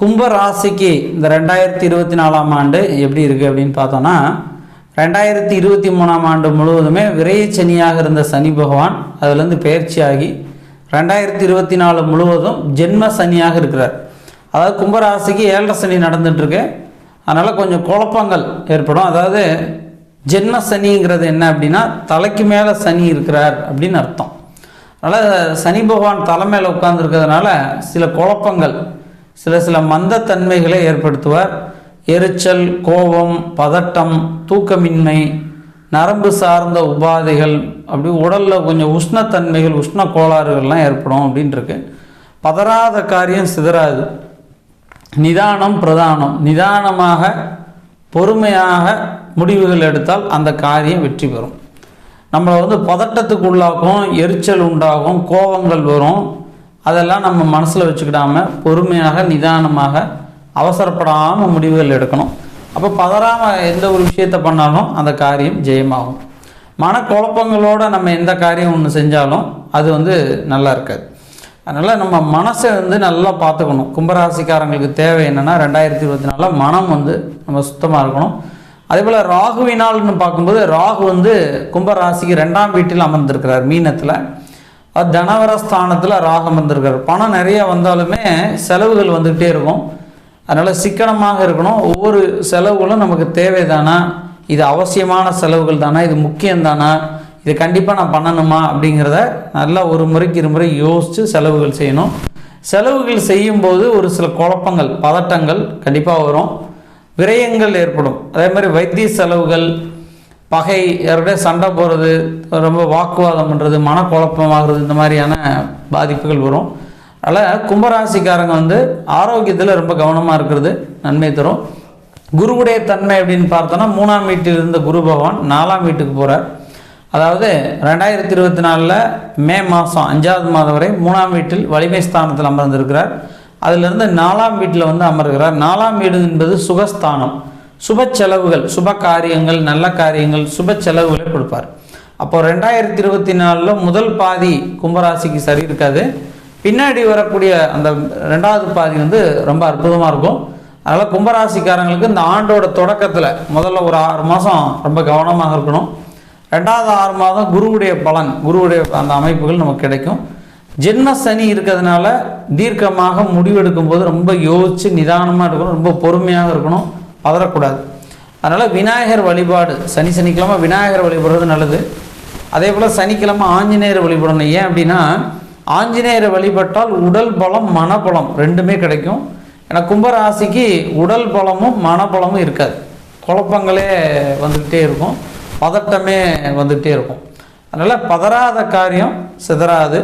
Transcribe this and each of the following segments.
கும்ப ராசிக்கு இந்த ரெண்டாயிரத்தி இருபத்தி நாலாம் ஆண்டு எப்படி இருக்குது அப்படின்னு பார்த்தோன்னா ரெண்டாயிரத்தி இருபத்தி மூணாம் ஆண்டு முழுவதுமே விரையச்சனியாக இருந்த சனி பகவான் அதுலேருந்து பயிற்சியாகி ரெண்டாயிரத்தி இருபத்தி நாலு முழுவதும் ஜென்ம சனியாக இருக்கிறார். அதாவது கும்பராசிக்கு ஏழரை சனி நடந்துட்டுருக்கு. அதனால் கொஞ்சம் குழப்பங்கள் ஏற்படும். அதாவது ஜென்ம சனிங்கிறது என்ன அப்படின்னா தலைக்கு மேலே சனி இருக்கிறார் அப்படின்னு அர்த்தம். அதனால் சனி பகவான் தலை மேலே உட்கார்ந்துருக்கிறதுனால சில குழப்பங்கள் சில சில மந்தத்தன்மைகளை ஏற்படுத்துவார். எரிச்சல் கோபம் பதட்டம் தூக்கமின்மை நரம்பு சார்ந்த உபாதைகள் அப்படி உடலில் கொஞ்சம் உஷ்ணத்தன்மைகள் உஷ்ண கோளாறுகள்லாம் ஏற்படும் அப்படின்ட்டுருக்கு பதறாத காரியம் சிதறாது. நிதானம் பிரதானம். நிதானமாக பொறுமையாக முடிவுகள் எடுத்தால் அந்த காரியம் வெற்றி பெறும். நம்மளை வந்து பதட்டத்துக்கு உள்ளாக்கும் எரிச்சல் உண்டாகும் கோபங்கள் வரும். அதெல்லாம் நம்ம மனசில் வச்சுக்கிடாமல் பொறுமையாக நிதானமாக அவசரப்படாமல் முடிவுகள் எடுக்கணும். அப்போ பதறாமல் எந்த ஒரு விஷயத்தை பண்ணாலும் அந்த காரியம் ஜெயமாகும். மனக்குழப்பங்களோடு நம்ம எந்த காரியம் ஒன்று செஞ்சாலும் அது வந்து நல்லா இருக்காது. அதனால் நம்ம மனசை வந்து நல்லா பார்த்துக்கணும். கும்பராசிக்காரங்களுக்கு தேவை என்னென்னா ரெண்டாயிரத்தி இருபத்தி நாலில் மனம் வந்து நம்ம சுத்தமாக இருக்கணும். அதே போல் ராகுவினால்னு பார்க்கும்போது ராகு வந்து கும்பராசிக்கு ரெண்டாம் வீட்டில் அமர்ந்திருக்கிறார். மீனத்தில். அது தனவர ஸ்தானத்தில் ராகம் வந்திருக்காரு. பணம் நிறைய வந்தாலுமே செலவுகள் வந்துக்கிட்டே இருக்கும். அதனால் சிக்கனமாக இருக்கணும். ஒவ்வொரு செலவுகளும் நமக்கு தேவைதானா? இது அவசியமான செலவுகள் தானா? இது முக்கியம்தானா இது கண்டிப்பாக நான் பண்ணணுமா? அப்படிங்கிறத நல்லா ஒரு முறைக்கு இருமுறை யோசித்து செலவுகள் செய்யணும். செலவுகள் செய்யும்போது ஒரு சில குழப்பங்கள் பதட்டங்கள் கண்டிப்பாக வரும். விரயங்கள் ஏற்படும். அதே மாதிரி வைத்திய செலவுகள் பகை யாருடைய சண்டை போடுறது ரொம்ப வாக்குவாதம் பண்ணுறது மனக்குழப்பமாகிறது இந்த மாதிரியான பாதிப்புகள் வரும். அதனால் கும்பராசிக்காரங்க வந்து ஆரோக்கியத்தில் ரொம்ப கவனமாக இருக்கிறது நன்மை தரும். குருவுடைய தன்மை அப்படின்னு பார்த்தோன்னா மூணாம் வீட்டில் இருந்த குரு பகவான் நாலாம் வீட்டுக்கு போகிறார் அதாவது ரெண்டாயிரத்தி இருபத்தி நாலில் மே மாதம் அஞ்சாவது மாதம் வரை மூணாம் வீட்டில் வலிமை ஸ்தானத்தில் அமர்ந்திருக்கிறார். அதிலிருந்து நாலாம் வீட்டில் வந்து அமர்கிறார். நாலாம் வீடு என்பது சுகஸ்தானம். சுப செலவுகள் சுப காரியங்கள் நல்ல காரியங்கள் சுப செலவுகளை கொடுப்பார். அப்போ ரெண்டாயிரத்தி இருபத்தி நாலில் முதல் பாதி கும்பராசிக்கு சரி இருக்காது. பின்னாடி வரக்கூடிய அந்த ரெண்டாவது பாதி வந்து ரொம்ப அற்புதமாக இருக்கும். அதனால் கும்பராசிக்காரங்களுக்கு இந்த ஆண்டோட தொடக்கத்தில் முதல்ல ஒரு ஆறு மாதம் ரொம்ப கவனமாக இருக்கணும். ரெண்டாவது ஆறு மாதம் குருவுடைய பலன் குருவுடைய அந்த அமைப்புகள் நமக்கு கிடைக்கும். ஜென்ம சனி இருக்கிறதுனால தீர்க்கமாக முடிவெடுக்கும் போது ரொம்ப யோசித்து நிதானமாக இருக்கணும் ரொம்ப பொறுமையாக இருக்கணும். பதறக்கூடாது. அதனால் விநாயகர் வழிபாடு சனி சனிக்கிழமை விநாயகர் வழிபடுறது நல்லது. அதே போல் சனிக்கிழமை ஆஞ்சநேயர் வழிபடணும். ஏன் அப்படின்னா ஆஞ்சநேயரை வழிபட்டால் உடல் பலம் மனபலம் ரெண்டுமே கிடைக்கும். ஏன்னா கும்பராசிக்கு உடல் பலமும் மனபலமும் இருக்காது. குழப்பங்களே வந்துக்கிட்டே இருக்கும். பதட்டமே வந்துக்கிட்டே இருக்கும். அதனால் பதறாத காரியம் சிதறாது.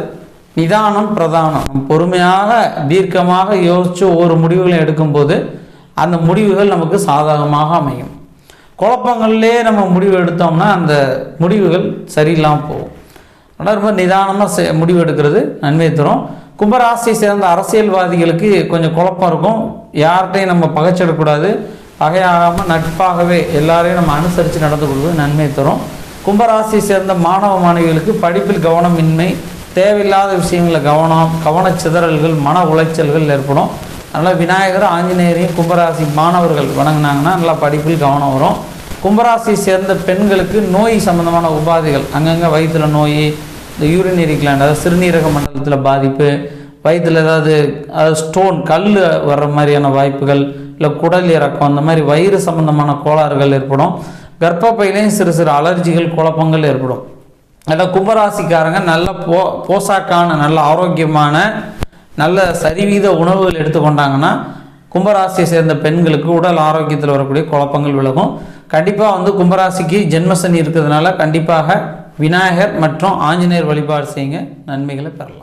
நிதானம் பிரதானம். பொறுமையாக தீர்க்கமாக யோசித்து ஒவ்வொரு முடிவுகளையும் எடுக்கும்போது அந்த முடிவுகள் நமக்கு சாதகமாக அமையும். குழப்பங்கள்லே நம்ம முடிவு எடுத்தோம்னா அந்த முடிவுகள் சரியில்லாமல் போகும். ஆனால் ரொம்ப நிதானமாக முடிவு எடுக்கிறது நன்மை தரும். கும்பராசியை சேர்ந்த அரசியல்வாதிகளுக்கு கொஞ்சம் குழப்பம் இருக்கும். யார்கிட்டையும் நம்ம பகைச்சிடக்கூடாது பகையாகாமல் நட்பாகவே எல்லாரையும் நம்ம அனுசரித்து நடந்து கொள்வது நன்மை தரும். கும்பராசியை சேர்ந்த மாணவ மாணவிகளுக்கு படிப்பில் கவனமின்மை தேவையில்லாத விஷயங்களில் கவனம் கவனச்சிதறல்கள் மன உளைச்சல்கள் ஏற்படும். அதனால் விநாயகர் ஆஞ்சநேயரையும் கும்பராசி மாணவர்கள் வணங்கினாங்கன்னா நல்லா படிப்பில் கவனம் வரும். கும்பராசியை சேர்ந்த பெண்களுக்கு நோய் சம்பந்தமான உபாதைகள் அங்கங்கே வயிற்றுல நோய் இந்த யூரினரி கிளாண்ட் அதாவது சிறுநீரக மண்டலத்தில் பாதிப்பு வயிற்றில் ஏதாவது அதாவது ஸ்டோன் கல் வர்ற மாதிரியான வாய்ப்புகள் இல்லை குடல் இறக்கம் அந்த மாதிரி வயிறு சம்பந்தமான கோளாறுகள் ஏற்படும். கர்ப்பப்பையிலையும் சிறு சிறு அலர்ஜிகள் குழப்பங்கள் ஏற்படும். அதில் கும்பராசிக்காரங்க நல்ல போ போசாக்கான நல்ல ஆரோக்கியமான நல்ல சரிவீத உணவுகள் எடுத்துக்கொண்டாங்கன்னா கும்பராசியை சேர்ந்த பெண்களுக்கு உடல் ஆரோக்கியத்தில் வரக்கூடிய குழப்பங்கள் விலகும். கண்டிப்பாக வந்து கும்பராசிக்கு ஜென்மசனி இருக்கிறதுனால கண்டிப்பாக விநாயகர் மற்றும் ஆஞ்சநேயர் வழிபாடு செய்யுங்க. நன்மைகளை பெறலாம்.